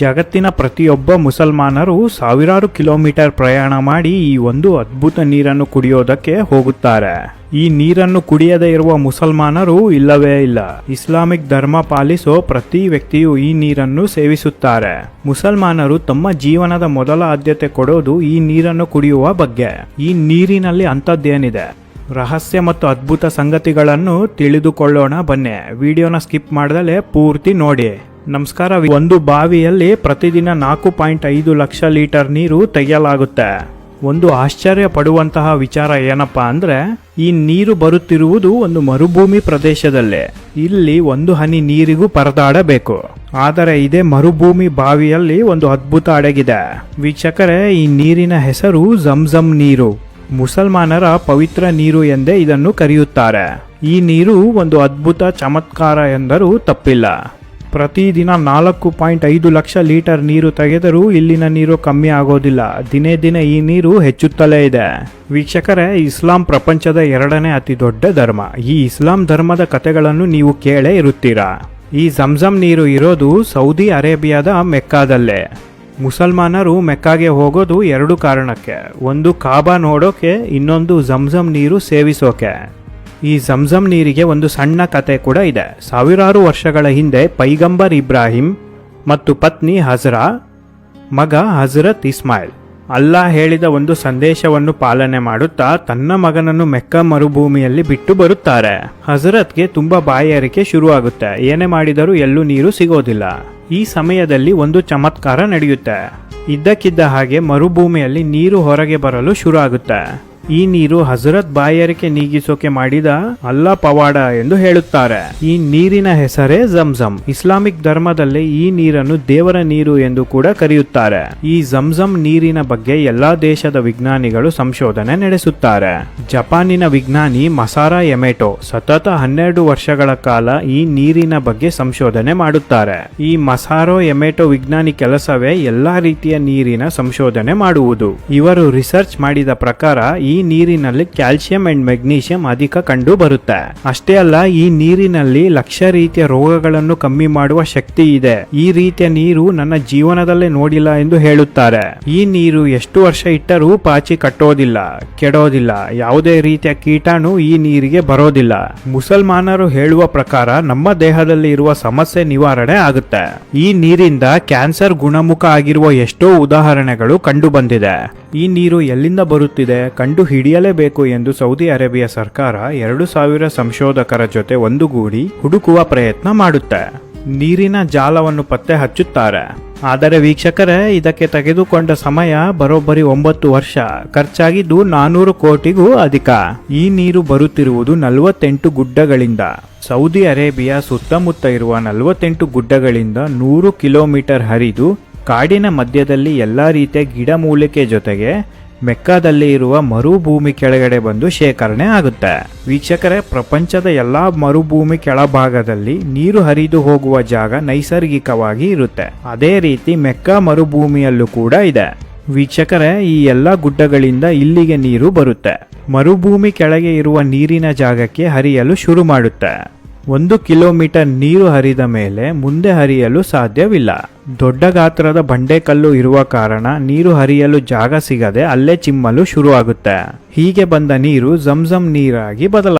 ಜಗತ್ತಿನ ಪ್ರತಿಯೊಬ್ಬ ಮುಸಲ್ಮಾನರು ಸಾವಿರಾರು ಕಿಲೋಮೀಟರ್ ಪ್ರಯಾಣ ಮಾಡಿ ಈ ಒಂದು ಅದ್ಭುತ ನೀರನ್ನು ಕುಡಿಯೋದಕ್ಕೆ ಹೋಗುತ್ತಾರೆ. ಈ ನೀರನ್ನು ಕುಡಿಯದೇ ಇರುವ ಮುಸಲ್ಮಾನರು ಇಲ್ಲವೇ ಇಲ್ಲ. ಇಸ್ಲಾಮಿಕ್ ಧರ್ಮ ಪಾಲಿಸೋ ಪ್ರತಿ ವ್ಯಕ್ತಿಯು ಈ ನೀರನ್ನು ಸೇವಿಸುತ್ತಾರೆ. ಮುಸಲ್ಮಾನರು ತಮ್ಮ ಜೀವನದ ಮೊದಲ ಆದ್ಯತೆ ಕೊಡೋದು ಈ ನೀರನ್ನು ಕುಡಿಯುವ ಬಗ್ಗೆ. ಈ ನೀರಿನಲ್ಲಿ ಅಂಥದ್ದೇನಿದೆ? ರಹಸ್ಯ ಮತ್ತು ಅದ್ಭುತ ಸಂಗತಿಗಳನ್ನು ತಿಳಿದುಕೊಳ್ಳೋಣ ಬನ್ನಿ. ವಿಡಿಯೋನ ಸ್ಕಿಪ್ ಮಾಡದಲ್ಲೇ ಪೂರ್ತಿ ನೋಡಿ. ನಮಸ್ಕಾರ. ಒಂದು ಬಾವಿಯಲ್ಲಿ ಪ್ರತಿದಿನ ನಾಲ್ಕು ಪಾಯಿಂಟ್ ಐದು ಲಕ್ಷ ಲೀಟರ್ ನೀರು ತೆಗೆಯಲಾಗುತ್ತೆ. ಒಂದು ಆಶ್ಚರ್ಯ ಪಡುವಂತಹ ವಿಚಾರ ಏನಪ್ಪಾ ಅಂದ್ರೆ, ಈ ನೀರು ಬರುತ್ತಿರುವುದು ಒಂದು ಮರುಭೂಮಿ ಪ್ರದೇಶದಲ್ಲೇ. ಇಲ್ಲಿ ಒಂದು ಹನಿ ನೀರಿಗೂ ಪರದಾಡಬೇಕು. ಆದರೆ ಇದೇ ಮರುಭೂಮಿ ಬಾವಿಯಲ್ಲಿ ಒಂದು ಅದ್ಭುತ ಅಡಗಿದೆ. ವೀಕ್ಷಕರೇ, ಈ ನೀರಿನ ಹೆಸರು ಝಮ್ಝಮ್ ನೀರು. ಮುಸಲ್ಮಾನರ ಪವಿತ್ರ ನೀರು ಎಂದೇ ಇದನ್ನು ಕರೆಯುತ್ತಾರೆ. ಈ ನೀರು ಒಂದು ಅದ್ಭುತ ಚಮತ್ಕಾರ ಎಂದರೂ ತಪ್ಪಿಲ್ಲ. ಪ್ರತಿದಿನ ನಾಲ್ಕು ಪಾಯಿಂಟ್ ಐದು ಲಕ್ಷ ಲೀಟರ್ ನೀರು ತೆಗೆದರೂ ಇಲ್ಲಿನ ನೀರು ಕಮ್ಮಿ ಆಗೋದಿಲ್ಲ. ದಿನೇ ದಿನೇ ಈ ನೀರು ಹೆಚ್ಚುತ್ತಲೇ ಇದೆ. ವೀಕ್ಷಕರೇ, ಇಸ್ಲಾಂ ಪ್ರಪಂಚದ ಎರಡನೇ ಅತಿ ದೊಡ್ಡ ಧರ್ಮ. ಈ ಇಸ್ಲಾಂ ಧರ್ಮದ ಕಥೆಗಳನ್ನು ನೀವು ಕೇಳೇ ಇರುತ್ತೀರಾ? ಈ ಜಮ್ಜಮ್ ನೀರು ಇರೋದು ಸೌದಿ ಅರೇಬಿಯಾದ ಮೆಕ್ಕಾದಲ್ಲೇ. ಮುಸಲ್ಮಾನರು ಮೆಕ್ಕಾಗೆ ಹೋಗೋದು ಎರಡು ಕಾರಣಕ್ಕೆ. ಒಂದು ಕಾಬಾ ನೋಡೋಕೆ, ಇನ್ನೊಂದು ಜಮ್ಜಮ್ ನೀರು ಸೇವಿಸೋಕೆ. ಈ ಝಮ್ಝಮ್ ನೀರಿಗೆ ಒಂದು ಸಣ್ಣ ಕತೆ ಕೂಡ ಇದೆ. ಸಾವಿರಾರು ವರ್ಷಗಳ ಹಿಂದೆ ಪೈಗಂಬರ್ ಇಬ್ರಾಹಿಂ ಮತ್ತು ಪತ್ನಿ ಹಜರಾ, ಮಗ ಹಜರತ್ ಇಸ್ಮಾಯಿಲ್ ಅಲ್ಲಾ ಹೇಳಿದ ಒಂದು ಸಂದೇಶವನ್ನು ಪಾಲನೆ ಮಾಡುತ್ತಾ ತನ್ನ ಮಗನನ್ನು ಮೆಕ್ಕ ಮರುಭೂಮಿಯಲ್ಲಿ ಬಿಟ್ಟು ಬರುತ್ತಾರೆ. ಹಜರತ್ಗೆ ತುಂಬಾ ಬಾಯಾರಿಕೆ ಶುರುವಾಗುತ್ತೆ. ಏನೇ ಮಾಡಿದರೂ ಎಲ್ಲೂ ನೀರು ಸಿಗೋದಿಲ್ಲ. ಈ ಸಮಯದಲ್ಲಿ ಒಂದು ಚಮತ್ಕಾರ ನಡೆಯುತ್ತೆ. ಇದ್ದಕ್ಕಿದ್ದ ಹಾಗೆ ಮರುಭೂಮಿಯಲ್ಲಿ ನೀರು ಹೊರಗೆ ಬರಲು ಶುರು ಆಗುತ್ತೆ ಈ ನೀರು ಹಜರತ್ ಬಾಯಾರಿಕೆ ನೀಗಿಸೋಕೆ ಮಾಡಿದ ಅಲ್ಲಾ ಪವಾಡ ಎಂದು ಹೇಳುತ್ತಾರೆ. ಈ ನೀರಿನ ಹೆಸರೇ ಜಮ್ಜಮ್. ಇಸ್ಲಾಮಿಕ್ ಧರ್ಮದಲ್ಲಿ ಈ ನೀರನ್ನು ದೇವರ ನೀರು ಎಂದು ಕೂಡ ಕರೆಯುತ್ತಾರೆ. ಈ ಜಮ್ಜಮ್ ನೀರಿನ ಬಗ್ಗೆ ಎಲ್ಲಾ ದೇಶದ ವಿಜ್ಞಾನಿಗಳು ಸಂಶೋಧನೆ ನಡೆಸುತ್ತಾರೆ. ಜಪಾನಿನ ವಿಜ್ಞಾನಿ ಮಸಾರ ಎಮೆಟೋ ಸತತ ಹನ್ನೆರಡು ವರ್ಷಗಳ ಕಾಲ ಈ ನೀರಿನ ಬಗ್ಗೆ ಸಂಶೋಧನೆ ಮಾಡುತ್ತಾರೆ. ಈ ಮಸಾರೋ ಎಮೆಟೋ ವಿಜ್ಞಾನಿ ಕೆಲಸವೇ ಎಲ್ಲಾ ರೀತಿಯ ನೀರಿನ ಸಂಶೋಧನೆ ಮಾಡುವುದು. ಇವರು ರಿಸರ್ಚ್ ಮಾಡಿದ ಪ್ರಕಾರ ಈ ನೀರಿನಲ್ಲಿ ಕ್ಯಾಲ್ಸಿಯಂ ಅಂಡ್ ಮೆಗ್ನೀಷಿಯಂ ಅಧಿಕ ಕಂಡು ಬರುತ್ತೆ ಅಷ್ಟೇ ಅಲ್ಲ, ಈ ನೀರಿನಲ್ಲಿ ಲಕ್ಷ ರೀತಿಯ ರೋಗಗಳನ್ನು ಕಮ್ಮಿ ಮಾಡುವ ಶಕ್ತಿ ಇದೆ. ಈ ರೀತಿಯ ನೀರು ನನ್ನ ಜೀವನದಲ್ಲೇ ನೋಡಿಲ್ಲ ಎಂದು ಹೇಳುತ್ತಾರೆ. ಈ ನೀರು ಎಷ್ಟು ವರ್ಷ ಇಟ್ಟರೂ ಪಾಚಿ ಕಟ್ಟೋದಿಲ್ಲ, ಕೆಡೋದಿಲ್ಲ. ಯಾವುದೇ ರೀತಿಯ ಕೀಟಾಣು ಈ ನೀರಿಗೆ ಬರೋದಿಲ್ಲ. ಮುಸಲ್ಮಾನರು ಹೇಳುವ ಪ್ರಕಾರ ನಮ್ಮ ದೇಹದಲ್ಲಿ ಇರುವ ಸಮಸ್ಯೆ ನಿವಾರಣೆ ಆಗುತ್ತೆ. ಈ ನೀರಿಂದ ಕ್ಯಾನ್ಸರ್ ಗುಣಮುಖ ಆಗಿರುವ ಎಷ್ಟೋ ಉದಾಹರಣೆಗಳು ಕಂಡು ಬಂದಿದೆ ಈ ನೀರು ಎಲ್ಲಿಂದ ಬರುತ್ತಿದೆ, ಕಂಡು ಹಿಡಿಯಲೇಬೇಕು ಎಂದು ಸೌದಿ ಅರೇಬಿಯಾ ಸರ್ಕಾರ ಎರಡು ಸಾವಿರ ಸಂಶೋಧಕರ ಜೊತೆ ಒಂದುಗೂಡಿ ಹುಡುಕುವ ಪ್ರಯತ್ನ ಮಾಡುತ್ತೆ. ನೀರಿನ ಜಾಲವನ್ನು ಪತ್ತೆ ಹಚ್ಚುತ್ತಾರೆ. ಆದರೆ ವೀಕ್ಷಕರೇ, ಇದಕ್ಕೆ ತೆಗೆದುಕೊಂಡ ಸಮಯ ಬರೋಬ್ಬರಿ ಒಂಬತ್ತು ವರ್ಷ. ಖರ್ಚಾಗಿದ್ದು ನಾನೂರು ಕೋಟಿಗೂ ಅಧಿಕ. ಈ ನೀರು ಬರುತ್ತಿರುವುದು ನಲವತ್ತೆಂಟು ಗುಡ್ಡಗಳಿಂದ. ಸೌದಿ ಅರೇಬಿಯಾ ಸುತ್ತಮುತ್ತ ಇರುವ ನಲವತ್ತೆಂಟು ಗುಡ್ಡಗಳಿಂದ ನೂರು ಕಿಲೋಮೀಟರ್ ಹರಿದು, ಕಾಡಿನ ಮಧ್ಯದಲ್ಲಿ ಎಲ್ಲಾ ರೀತಿಯ ಗಿಡಮೂಲಿಕೆ ಜೊತೆಗೆ ಮೆಕ್ಕಾದಲ್ಲಿ ಇರುವ ಮರುಭೂಮಿ ಕೆಳಗಡೆ ಬಂದು ಶೇಖರಣೆ ಆಗುತ್ತೆ. ವೀಕ್ಷಕರೇ, ಪ್ರಪಂಚದ ಎಲ್ಲಾ ಮರುಭೂಮಿ ಕೆಳಭಾಗದಲ್ಲಿ ನೀರು ಹರಿದು ಹೋಗುವ ಜಾಗ ನೈಸರ್ಗಿಕವಾಗಿ ಇರುತ್ತೆ. ಅದೇ ರೀತಿ ಮೆಕ್ಕಾ ಮರುಭೂಮಿಯಲ್ಲೂ ಕೂಡ ಇದೆ. ವೀಕ್ಷಕರೇ, ಈ ಎಲ್ಲ ಗುಡ್ಡಗಳಿಂದ ಇಲ್ಲಿಗೆ ನೀರು ಬರುತ್ತೆ. ಮರುಭೂಮಿ ಕೆಳಗೆ ಇರುವ ನೀರಿನ ಜಾಗಕ್ಕೆ ಹರಿಯಲು ಶುರು ಮಾಡುತ್ತೆ. ಒಂದು ಕಿಲೋಮೀಟರ್ ನೀರು ಹರಿದ ಮೇಲೆ ಮುಂದೆ ಹರಿಯಲು ಸಾಧ್ಯವಿಲ್ಲ. ದೊಡ್ಡ ಗಾತ್ರದ ಬಂಡೆಕಲ್ಲು ಇರುವ ಕಾರಣ ನೀರು ಹರಿಯಲು ಜಾಗ ಸಿಗದೆ ಅಲ್ಲೇ ಚಿಮ್ಮಲು ಶುರುವಾಗುತ್ತೆ. ಹೀಗೆ ಬಂದ ನೀರು ಜಮ್ಜಮ್ ನೀರಾಗಿ ಬದಲ